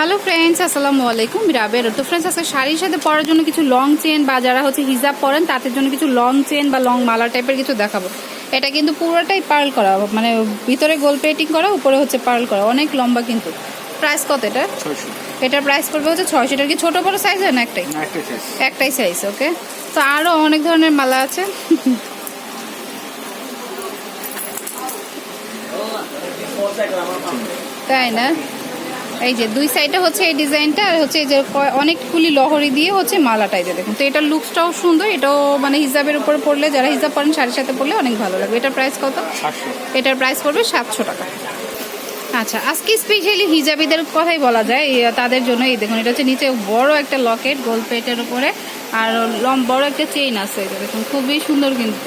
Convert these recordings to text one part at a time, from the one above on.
Hello friends আসসালামু আলাইকুম রাবের তো ফ্রেন্ডস আজকে শাড়ির সাথে পরার জন্য কিছু লং চেন বা যারা হচ্ছে হিজাব পরেন তাদের জন্য কিছু লং চেন বা লং মালা টাইপের কিছু দেখাবো। এটা কিন্তু পুরোটাই পার্ল করা মানে ভিতরে গোল প্লেটিং করা উপরে হচ্ছে পার্ল করা। অনেক লম্বা কিন্তু। প্রাইস কত এটা? এটার প্রাইস পড়বে হচ্ছে ছয়শো। এটা কি ছোটো বড় সাইজ হয় না একটাই? একটাই সাইজ ওকে তো আরও অনেক ধরনের মালা আছে। তাই না? এই যে দুই সাইডে হচ্ছে এই ডিজাইনটা আর হচ্ছে এই যে অনেকগুলি লহরি দিয়ে হচ্ছে মালাটা এই যে দেখুন। তো এটার লুকসটাও সুন্দর এটাও মানে হিজাবের উপরে পড়লে যারা হিজাব পরেন শাড়ির সাথে পড়লে অনেক ভালো লাগবে। এটার প্রাইস কত? এটার প্রাইস পড়বে সাতশো টাকা। আচ্ছা আজকে স্পেশালি হিজাবিদের কথাই বলা যায়। তাদের জন্য এই দেখুন এটা হচ্ছে নিচে বড় একটা লকেট গোল প্লেটের উপরে আর লম বড় একটা চেইন আছে এই দেখুন খুবই সুন্দর কিন্তু।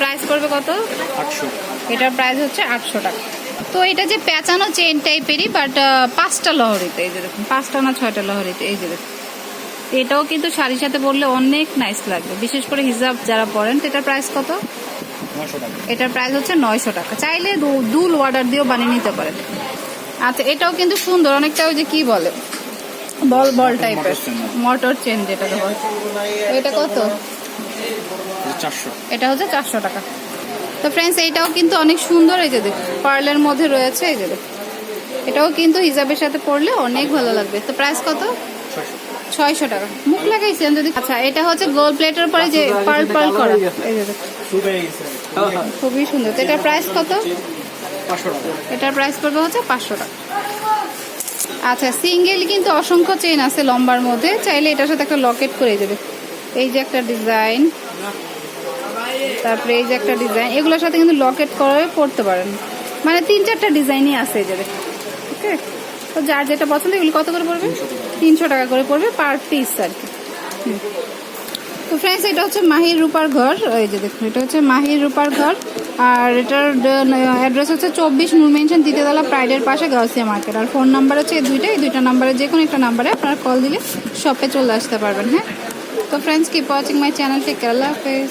প্রাইস পড়বে কত? আটশো। এটার প্রাইস হচ্ছে আটশো টাকা। তো এটা যে পেঁচানো চেন টাইপেরই বাট পাঁচটা লহরিতে এই যে দেখুন পাঁচটা না ছয়টা লহরিতে এই যে দেখুন। এটাও কিন্তু শাড়ির সাথে পরলে অনেক নাইস লাগবে। বিশেষ করে হিজাব যারা পরেন এটার প্রাইস কত? এটার প্রাইস হচ্ছে নয়শো টাকা। চাইলে দুল অর্ডার দিয়েও বানিয়ে নিতে পারেন। আচ্ছা এটাও কিন্তু সুন্দর। অনেকটা ওই যে কি বলে? বল বল টাইপের। মোটর চেন যেটা এটা কত? এটা হচ্ছে চারশো টাকা। তো ফ্রেন্ডস এইটাও কিন্তু অনেক সুন্দর এই যে দেখুন পার্লের মধ্যে রয়েছে এই যে এটাও কিন্তু হিজাবের সাথে পরলে অনেক ভালো লাগবে। তো প্রাইস কত? ছয়শো টাকা। মুখ লাগাইছেন যদি আচ্ছা এটা হচ্ছে গোল প্লেটের পরে যে পার্ল পার্ল করা। এই যে খুবই সুন্দর। তো এটার প্রাইস কত? এটার প্রাইস পড়বে হচ্ছে পাঁচশো টাকা। আচ্ছা সিঙ্গেল কিন্তু অসংখ্য চেন আছে লম্বার মধ্যে। চাইলে এটার সাথে একটা লকেট করে দেবে এই যে একটা ডিজাইন তারপরে এই যে একটা ডিজাইন এগুলোর সাথে কিন্তু লকেট করে পড়তে পারেন। মানে তিন চারটা ডিজাইনই আছে এই। ওকে? তো যার যেটা পছন্দ, এগুলো কত করে পড়বে? তিনশো টাকা করে পড়বে পার পিস আর কি। তো ফ্রেন্ডস এটা হচ্ছে মাহির রূপার ঘর, এই যে দেখুন, এটা হচ্ছে মাহির রূপার ঘর। আর এটার অ্যাড্রেস হচ্ছে চব্বিশ নূর মেনশন দ্বিতীয়তলা প্রাইডের পাশে গাউসিয়া মার্কেট আর ফোন নাম্বার হচ্ছে এই দুইটা এই দুইটা নাম্বারে যে কোনো একটা নাম্বারে আপনারা কল দিলে শপে চলে আসতে পারবেন হ্যাঁ? তো friends keep watching my channel care আল্লাহ হাফেজ।